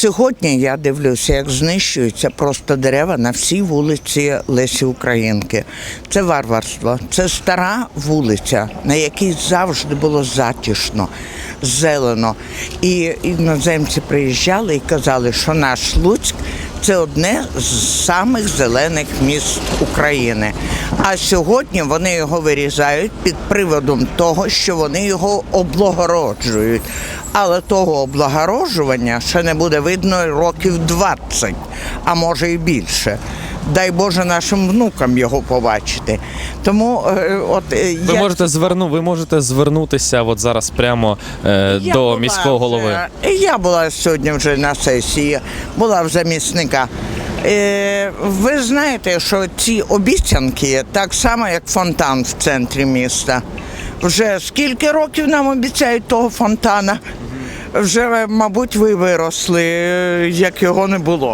Сьогодні я дивлюся, як знищуються просто дерева на всій вулиці Лесі Українки. Це варварство, це стара вулиця, на якій завжди було затишно, зелено. І іноземці приїжджали і казали, що наш Луцьк це одне з самих зелених міст України. А сьогодні вони його вирізають під приводом того, що вони його облагороджують. Але того облагороджування ще не буде видно років 20, а може і більше. Дай Боже нашим внукам його побачити. Тому е, от е, Ви я можете зверну, ви можете звернутися от зараз прямо е, до була міського голови. Я була сьогодні вже на сесії, була в замісника. Е, ви знаєте, що ці обіцянки так само, як фонтан в центрі міста. Вже скільки років нам обіцяють того фонтана? Вже, мабуть, ви виросли, як його не було.